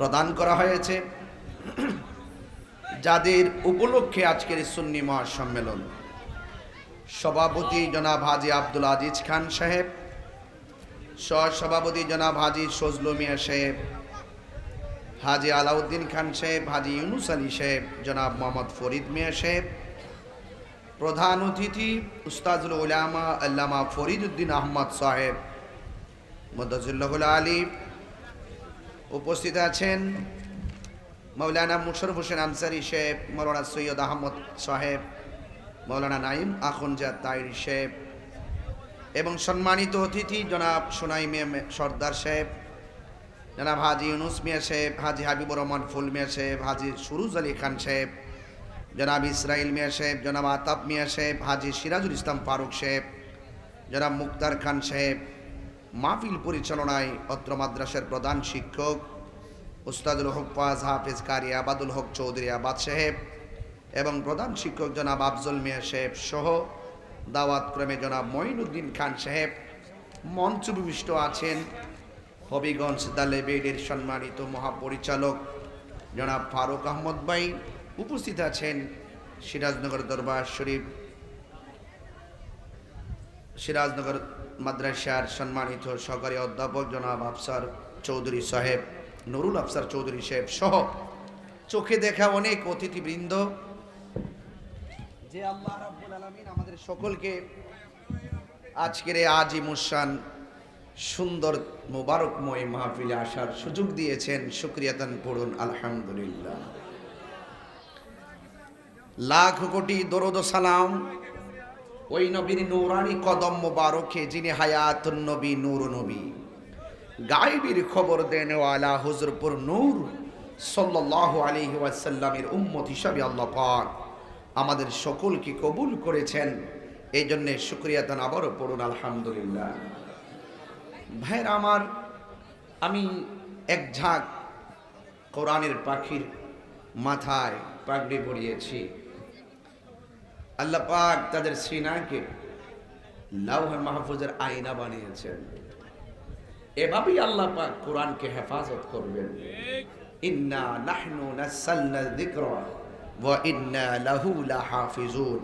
প্রদান করা হয়েছে। যাদের উপলক্ষে আজকের সুন্নি মহাসম্মেলন। সভাপতি জনাব হাজি আব্দুল আজিজ খান সাহেব, সহসভাপতি জনাব হাজি সজলু মিয়া সাহেব, হাজি আলাউদ্দিন খান সাহেব, হাজি ইউনুস আলী সাহেব, জনাব মোহাম্মদ ফরিদ মিয়া সাহেব, প্রধান অতিথি উস্তাজুল উলামা আল্লামা ফরিদ উদ্দিন আহমদ সাহেব মদাজুল্লাহুল আলী উপস্থিত আছেন মৌলানা মুশরফ হোসেন আনসারি সাহেব মৌলানা সৈয়দ আহমদ সাহেব, মৌলানা নাইম আখনজাদ তাইর সাহেব এবং সম্মানিত অতিথি জনাব সোনাই মিয়া মে- সর্দার সাহেব জনাব হাজি ইউনুস মিয়া সাহেব হাজি হাবিবুর রহমান ফুল মিয়া সাহেব হাজি সুরুজ আলী খান সাহেব জনাব ইসরাইল মিয়া সাহেব জনাব আতাব মিয়া সাহেব হাজি সিরাজুল ইসলাম ফারুক সাহেব জনাব মুক্তার খান সাহেব মাহফিল পরিচালনায় অত্র মাদ্রাসার প্রধান শিক্ষক উস্তাদুল হক হকফাজ হাফেজ কারি আবাদুল হক চৌধুরী আবাদ সাহেব এবং প্রধান শিক্ষক জনাব আফজল মিয়া সাহেব সহ দাওয়াত ক্রমে জনাব মঈনুদ্দিন খান সাহেব মঞ্চ বিশিষ্ট আছেন হবিগঞ্জ দালে দালেবেডের সম্মানিত মহাপরিচালক জনাব ফারুক আহমদ ভাই। উপস্থিত আছেন সিরাজনগর দরবার শরীফ, সিরাজনগর মাদ্রাসার সম্মানিত সহকারী অধ্যাপক জনাব আফসার চৌধুরী সাহেব, নুরুল আফসার চৌধুরী সাহেব সহ চোখে দেখা অনেক অতিথিবৃন্দ। যে আল্লাহ রাব্বুল আলামিন আমাদের সকলকে আজকের এই আজি মুসান সুন্দর মোবারকময় মাহফিলে আসার সুযোগ দিয়েছেন। শুক্রিয়াতান পড়ুন আলহামদুলিল্লাহ। লাখ কোটি দরদ সালাম ওই নবীর নৌরানি কদম মোবারকে, যিনি হায়াতুন নবী, নূর নবী। গাইবির খবর দেন ওয়ালা হুজুরপুর নূর সাল্লাল্লাহু আলাইহি ওয়াসাল্লামের উম্মত হিসাবে আল্লাহ পাক আমাদের সকলকে কবুল করেছেন। এই জন্যে শুক্রিয়া তান আবারও পড়ুন, আলহামদুলিল্লাহ। ভাইয়ের আমার, আমি এক ঝাঁক কোরআনের পাখির মাথায় পাগড়ি পরিয়েছি। আল্লাহ পাক তাদের সিনাকে লাউহে মাহফুজের আয়না বানিয়েছেন। এভাবেই আল্লাহ পাক কোরআনকে হেফাজত করবেন। ইন্না নাহনু নাসালনা যিকরা ওয়া ইন্না লাহু লাহাফিজুন।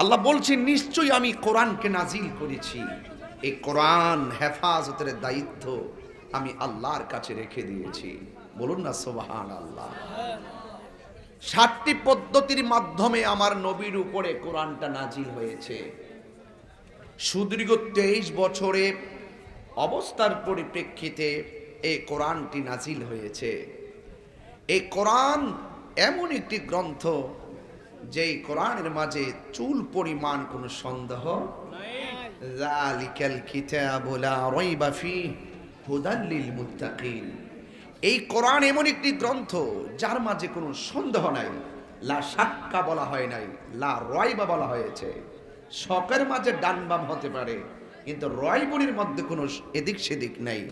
আল্লাহ বলছেন, নিশ্চয়ই আমি কোরআনকে নাজিল করেছি। এই কোরআন হেফাজতের দায়িত্ব আমি আল্লাহর কাছে রেখে দিয়েছি। বলুন না সুবহান আল্লাহ সাতটি পদ্ধতির মাধ্যমে আমার নবীর উপরে কোরআনটা নাজিল হয়েছে। সুদীর্ঘ তেইশ বছরে অবস্থার পরিপ্রেক্ষিতে এই কোরআনটি নাজিল হয়েছে। এই কোরআন এমন একটি গ্রন্থ যেই কোরআনের মাঝে চুল পরিমাণ কোনো সন্দেহ জালিকাল কিতাবু লা রাইবা ফীহ হুদাল লিল মুত্তাকিন। এই কোরআন এমন একটি গ্রন্থ যার মাঝে কোনো সন্দেহ নাই, লা সাক্কা বলা হয় নাই, লা রয়বা বলা হয়েছে। শখের মাঝে ডান বাম হতে পারে, কিন্তু রয়বনির মধ্যে কোনো এদিক সেদিক নেই।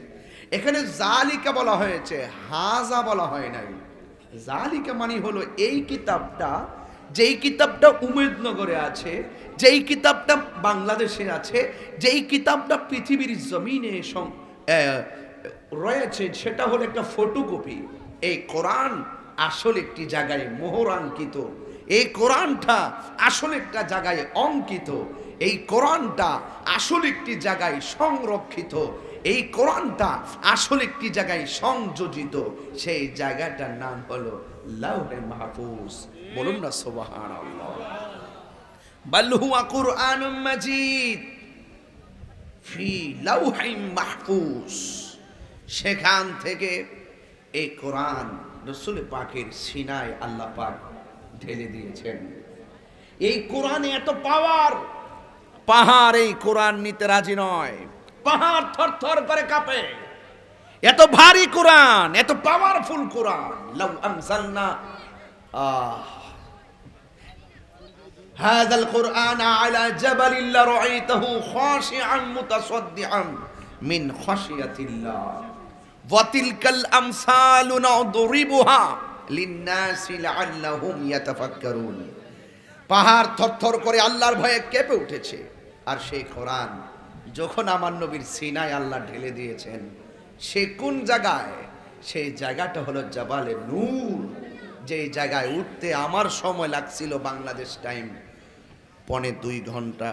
এখানে জালিকা বলা হয়েছে, হাজা বলা হয় নাই। জালিকা মানে হলো এই কিতাবটা, যেই কিতাবটা উমেদনগরে আছে, যেই কিতাবটা বাংলাদেশে আছে, যেই কিতাবটা পৃথিবীর জমিনে রয়েছে, সেটা হলো একটা ফটোকপি এই কোরআন আসল একটি জায়গায় মোহরাঙ্কিত। এই কোরআনটা আসল একটা জায়গায় অঙ্কিত। এই কোরআনটা আসল একটি জায়গায় সংরক্ষিত। এই কোরআনটা আসল একটি জায়গায় সংযোজিত। সেই জায়গাটার নাম হলো লাউহে মাহফুজ। বলুন না সুবহান আল্লাহ বাল হুয়া কুরআনুম মাজিদ ফি লাউহিম মাহফুজ। সেখান থেকে এই কোরআন রসুল পাকের সিনায় আল্লাহ পাক ঢেলে দিয়েছেন এই কোরআনে এত পাওয়ার পাহাড় এই কোরআন নিতে রাজি নয় পাহাড় থর থর করে কাঁপে এত ভারী কোরআন এত পাওয়ারফুল কোরআন লাউ আনজালনা আহ هذا القرآن على جبل لرأيته خاشعا متصدعا من خشية الله ওয়াতিলকাল আমসালু নাদরিবুহা লিন্নাসি লাআল্লাহুম ইয়াতাফাক্কারুন। পাহাড় থরথর করে আল্লাহর ভয়ে কেঁপে উঠেছে। আর সেই কোরআন যখন আমার নবীর সিনায় আল্লাহ ঢেলে দিয়েছেন, সে কোন জায়গায়? সেই জায়গাটা হলো জবালে নূর। যেই জায়গায় উঠতে আমার সময় লাগছিল বাংলাদেশ টাইম, পনে দুই ঘণ্টা।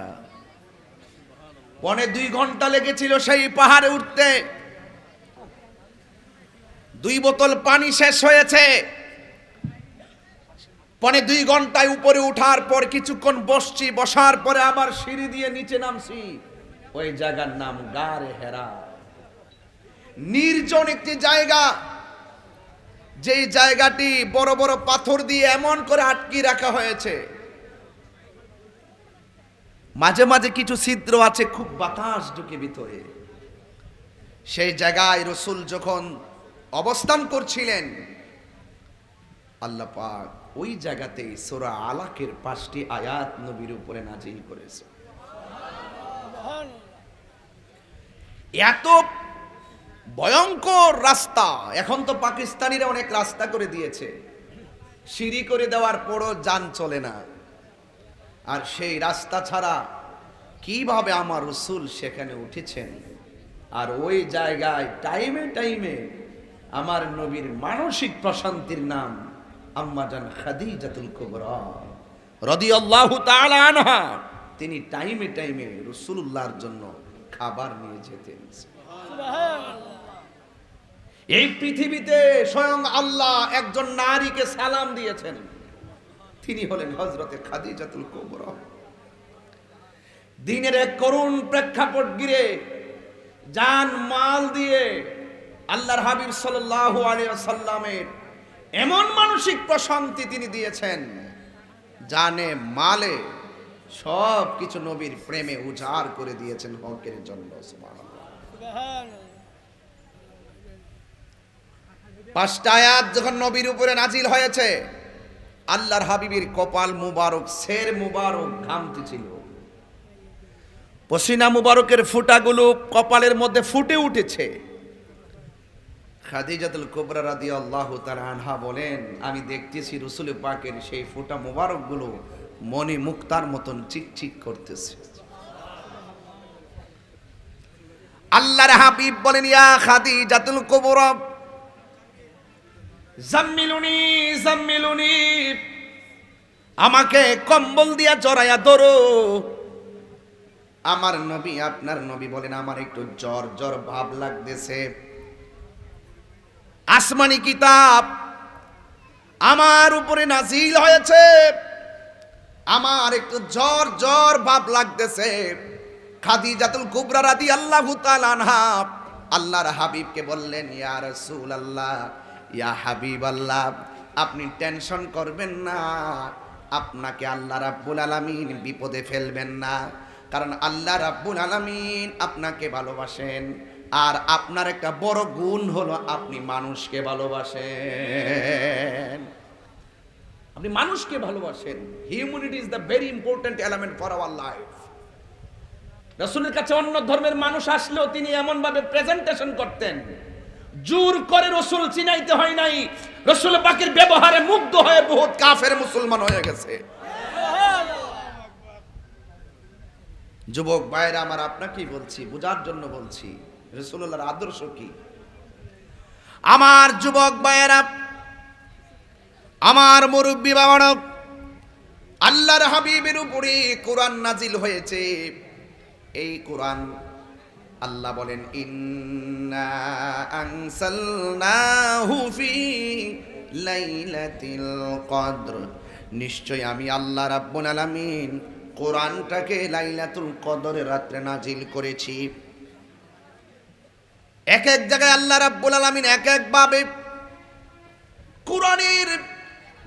পনে দুই ঘণ্টা লেগেছিল সেই পাহাড়ে উঠতে। দুই বোতল পানি শেষ হয়েছে। পনে দুই ঘন্টায় উপরে উঠার পর কিছুক্ষণ বসছি, বসার পরে আবার সিঁড়ি দিয়ে নিচে নামছি। ওই জায়গার নাম গারে হেরা। নির্জন একটি জায়গা। যেই জায়গাটি বড় বড় পাথর দিয়ে এমন করে আটকে রাখা হয়েছে। মাঝে মাঝে কিছু ছিদ্র আছে, খুব বাতাস ঢুকে ভিতরে। সেই জায়গায় রসুল যখন অবস্থান করছিলেন। আল্লাহ পাক ওই জায়গাতেই সোরা আলাকের পাঁচটি আয়াত নবীর উপরে নাজিল করেছে। এত ভয়ঙ্কর রাস্তা। এখন তো পাকিস্তানিরা অনেক রাস্তা করে দিয়েছে। সিঁড়ি করে দেওয়ার পরও যান চলে না। আর সেই রাস্তা ছাড়া কীভাবে আমার রসুল সেখানে উঠেছেন? আর ওই জায়গায় টাইমে টাইমে আমার নবীর মানসিক প্রশান্তির নাম আম্মাজান খাদিজাতুল কুবরা রাদিয়াল্লাহু তাআলা আনহা। তিনি টাইমে টাইমে রসুল্লাহর জন্য খাবার নিয়ে যেতেন। এই পৃথিবীতে স্বয়ং আল্লাহ একজন নারীকে সালাম দিয়েছেন। তিনি হলেন হজরতে খাদিজাতুল কুবরা। দিনের এক করুণ প্রেক্ষাপট গিরে জান মাল দিয়ে আল্লাহর হাবিব সাল্লাল্লাহু আলাইহি সাল্লামের এমন মানসিক প্রশান্তি তিনি দিয়েছেন, জানে, মালে সব কিছু নবীর প্রেমে উজাড় করে দিয়েছেন হকের জন্য পাঁচটা যখন নবীর উপরে নাজিল হয়েছে, আল্লাহর হাবিবের কপাল মুবারক, শের মুবারক ঘামতে ছিল। পসিনা মুবারকের ফুটাগুলো কপালের মধ্যে ফুটে উঠেছে। খাদিজাতুল কুবরা রাদিয়াল্লাহু তাআলা আনহা বলেন, আমি দেখতেছি রসুল পাকের সেই ফুটা মুবারকগুলো মনে মুক্তার মতন চিকচিক করতেছে। আল্লাহর হাবিব বলেন, ইয়া খাদিজাতুল কুবরা, জাম্মিলুনি জাম্মিলুনি, আমাকে কম্বল দিয়া জড়াইয়া ধরো। আমার নবী, আপনার নবী বলেন, আমার একটু জ্বর জ্বর ভাব লাগতেছে। আসমানি কিতাব। আমার উপরে নাজিল হয়েছে। আমার একটু জ্বর জ্বর ভাব লাগতেছে। খাদিজাতুল কুবরা রাদি আল্লাহু আনহা আল্লাহর হাবিবকে বললেন, ইয়া রসুল রাসূলুল্লাহ, ইয়া হাবিব আল্লাহ আপনি টেনশন করবেন না। আপনাকে আল্লাহ রাব্বুল আলামিন বিপদে ফেলবেন না। কারণ আল্লাহ রাব্বুল আলামিন আপনাকে ভালোবাসেন। আর আপনার একটা বড় গুণ হলো আপনি মানুষকে ভালোবাসেন। আপনি মানুষকে ভালোবাসেন। Humanity is the very important element for our life রসুলের কাছে অন্য ধর্মের মানুষ আসলেও তিনি এমন ভাবে প্রেজেন্টেশন করতেন। জোর করে রসুল চিনাইতে হয় নাই। রসুল পাকের ব্যবহারে মুগ্ধ হয়ে বহুত কাফের মুসলমান হয়ে গেছে। যুবক ভাইরা আমার আপনাকেই বলছি, বোঝার জন্য বলছি রসুল্লাহর আদর্শ কি? আমার যুবক ভাইয়েরা, আমার মুরব্বী বাবারা, আল্লাহর হাবিবের উপরে কোরআন নাজিল হয়েছে। এই কোরআন আল্লাহ বলেন, ইন্না কদর। নিশ্চয় আমি আল্লাহ রাব্বুল আলামিন কোরআনটাকে লাইলাতুল কদরের রাত্রে নাজিল করেছি। এক এক জায়গায় আল্লাহ রাব্বুল আলামিন এক এক ভাবে কোরআনের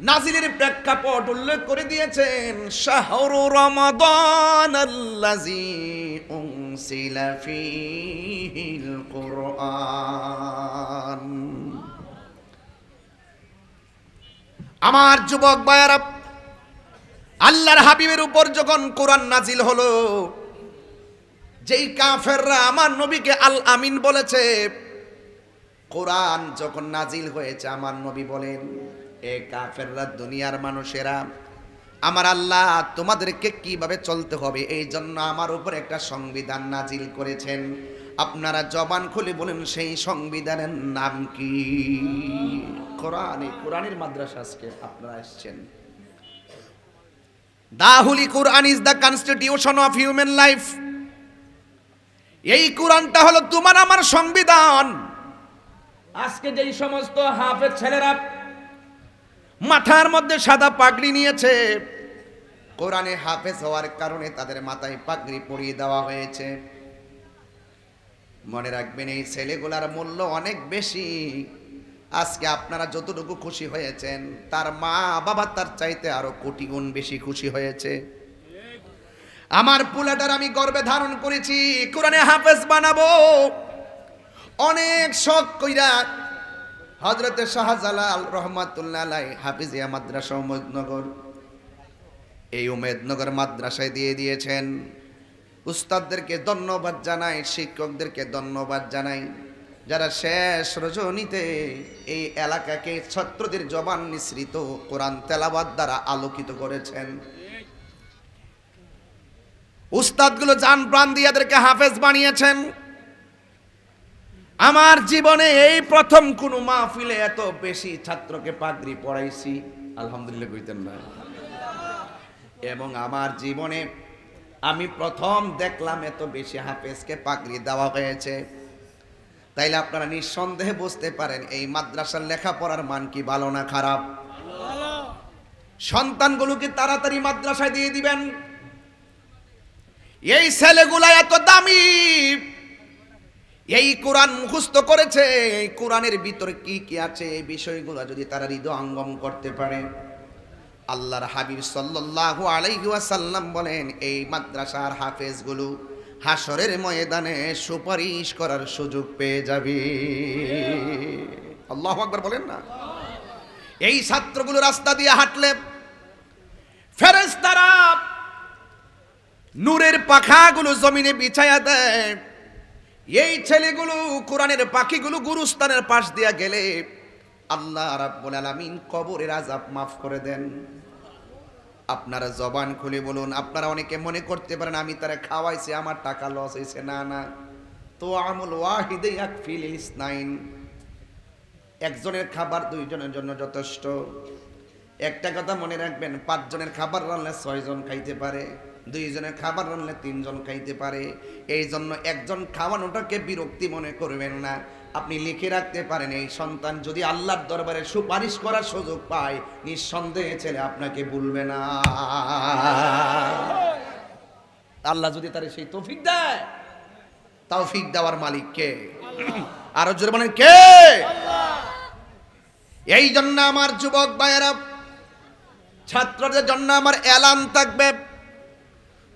নাজিলের প্রেক্ষাপট উল্লেখ করে দিয়েছেন, শাহরু রমাদান আল্লাজি উনসিলা ফীহিল কুরআন। আমার যুবক ভাইয়ারা, আল্লাহর হাবিবের উপর যখন কোরআন নাজিল হলো যেই কাফেররা আমার নবীকে আল আমিন বলেছে, কোরআন যখন নাজিল হয়েছে, আমার নবী বলেন, এ কাফেররা, দুনিয়ার মানুষেরা, আমার আল্লাহ তোমাদেরকে কীভাবে চলতে হবে? এই জন্য আমার উপর একটা সংবিধান নাজিল করেছেন। আপনারা জবান খুলে বলেন, সেই সংবিধানের নাম কি? কোরআন এই কোরআনের মাদ্রাসা আজকে আপনারা এসছেন। The holy Quran is the constitution of human life. এই কোরআনটা হলো তোমার আমার সংবিধান। আজকে যেই সমস্ত হাফেজ ছেলেরা মাথার মধ্যে সাদা পাগড়ি নিয়েছে কোরআনে হাফেজ হওয়ার কারণে তাদের মাথায় পাগড়ি পরিয়ে দেওয়া হয়েছে। মনে রাখবেন এই ছেলেগুলার মূল্য অনেক বেশি। আজকে আপনারা যতটুকু খুশি হয়েছেন তার মা বাবা তার চাইতে আরও কোটি গুণ বেশি খুশি হয়েছে। আমার পুলাটার আমি গর্বে ধারণ করেছি। কোরআনে হাফেজ বানাবো। অনেক শখ কইরা হজরতে শাহজালাল রহমাতুল্লাহ হাফিজিয়া মাদ্রাসা উমেদনগর। এই উমেদনগর মাদ্রাসায় দিয়ে দিয়েছেন। উস্তাদদেরকে ধন্যবাদ জানাই, শিক্ষকদেরকে ধন্যবাদ জানাই। যারা শেষ রজনীতে এই এলাকাকে ছাত্রদের জবান নিঃসৃত কোরআন তেলাবাদ দ্বারা আলোকিত করেছেন। উস্তাদগুলো জান প্রাণ দিয়ে এদেরকে হাফেজ বানিয়েছেন। আমার জীবনে এই প্রথম কোন মাহফিলে এত বেশি ছাত্রকে পাগড়ি পড়াইছি আলহামদুলিল্লাহ কইতেন না। এবং আমার জীবনে আমি প্রথম দেখলাম এত বেশি হাফেজকে পাগড়ি দেওয়া হয়েছে। তাইলে আপনারা নিঃসন্দেহে বুঝতে পারেন এই মাদ্রাসার লেখাপড়ার মান কি ভালো না খারাপ? সন্তানগুলোকে তাড়াতাড়ি মাদ্রাসায় দিয়ে দিবেন। এই ছেলেগুলা এত দামি। এই কোরআন মুখস্থ করেছে। এই কোরআনের ভিতরে কি কি আছে? এই বিষয়গুলো যদি তারা হৃদয় হৃদয়ঙ্গম করতে পারে। আল্লাহর হাবিব সাল্লাল্লাহু আলাইহি ওয়াসাল্লাম বলেন, এই মাদ্রাসার হাফেজগুলো হাসরের ময়দানে সুপারিশ করার সুযোগ পেয়ে যাবে। আল্লাহ আকবার বলেন না। এই ছাত্রগুলো রাস্তা দিয়ে হাঁটলে ফেরেশতারা নূরের পাখাগুলো জমিনে বিছায়া দেয়। এই ছেলেগুলো কোরআনের পাখিগুলো গুরুস্থানের পাশ দিয়া গেলে আল্লাহ রাব্বুল আলামিন কবরের আযাব মাফ করে দেন। আপনারা জবান খুলে বলুন, আপনারা অনেকে মনে করতে পারেন আমি তারা খাওয়াইছি, আমার টাকা লস হয়েছে না না। তো আমল ওয়াহিদে ইয়াকফিল ইসনাইন একজনের খাবার দুইজনের জন্য যথেষ্ট। একটা কথা মনে রাখবেন, পাঁচজনের খাবার রান্নলে ছয়জন খাইতে পারে। দুইজনের খাবার রান্নলে তিনজন খাইতে পারে। এই জন্য একজন খাওয়ানোটাকে বিরক্তি মনে করবেন না। আপনি লিখে রাখতে পারেন, এই সন্তান যদি আল্লাহর দরবারে সুপারিশ করার সুযোগ পায়, নিঃসন্দেহে ছেলে আপনাকে ভুলবে না। আল্লাহ যদি তার সেই তৌফিক দেয়, তৌফিক দেওয়ার মালিক কে? আরও জোরে বলেন, কে? এই জন্য আমার যুবক ভাইয়েরা, ছাত্রদের জন্য আমার এলান থাকবে।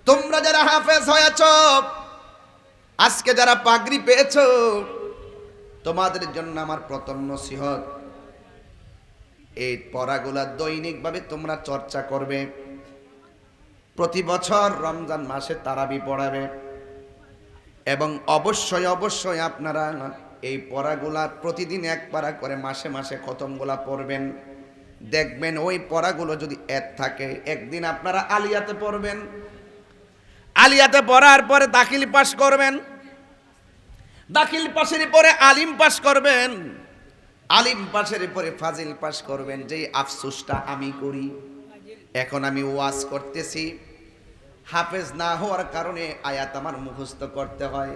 তোমরা যারা হাফেজ হয়েছ, আজকে যারা পাগড়ি পেয়েছ, তোমাদের জন্য আমার প্রথম নসিহত। এই পড়াগুলা দৈনিকভাবে তোমরা চর্চা করবে। প্রতি বছর রমজান মাসে তারাবি পড়াবে। এবং অবশ্যই অবশ্যই আপনারা এই পড়াগুলা প্রতিদিন এক পারা করে মাসে মাসে খতমগুলা পড়বেন। দেখবেন ওই পড়াগুলো যদি এক থাকে, একদিন আপনারা আলিয়াতে পড়বেন আলিয়াতে পড়ার পরে দাখিল পাস করবেন। দাখিল পাশের পরে আলিম পাস করবেন। আলিম পাশের পরে ফাজিল পাস করবেন যেই আফসোসটা আমি করি। এখন আমি ওয়াজ করতেছি। হাফেজ না হওয়ার কারণে আয়াত আমার মুখস্থ করতে হয়।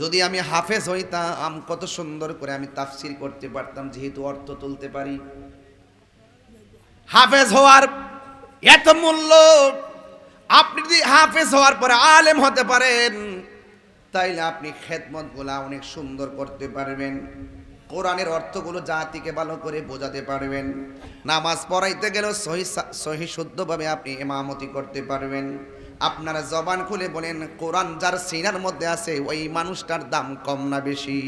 যদি আমি হাফেজ হই হইতাম কত সুন্দর করে আমি তাফসির করতে পারতাম, যেহেতু অর্থ তুলতে পারি। হাফেজ হওয়ার এত মূল্য আপনি যদি হাফেজ হওয়ার পরে আলেম হতে পারেন, তাইলে আপনি খেদমতগুলা অনেক সুন্দর করতে পারবেন। কোরআনের অর্থগুলো জাতিকে ভালো করে বোঝাতে পারবেন। নামাজ পড়াইতে গেলেও সহি সহি শুদ্ধভাবে আপনি ইমামতি করতে পারবেন। আপনারা জবান খুলে বলেন, কোরআন যার সিনার মধ্যে আছে, ওই মানুষটার দাম কম না বেশি।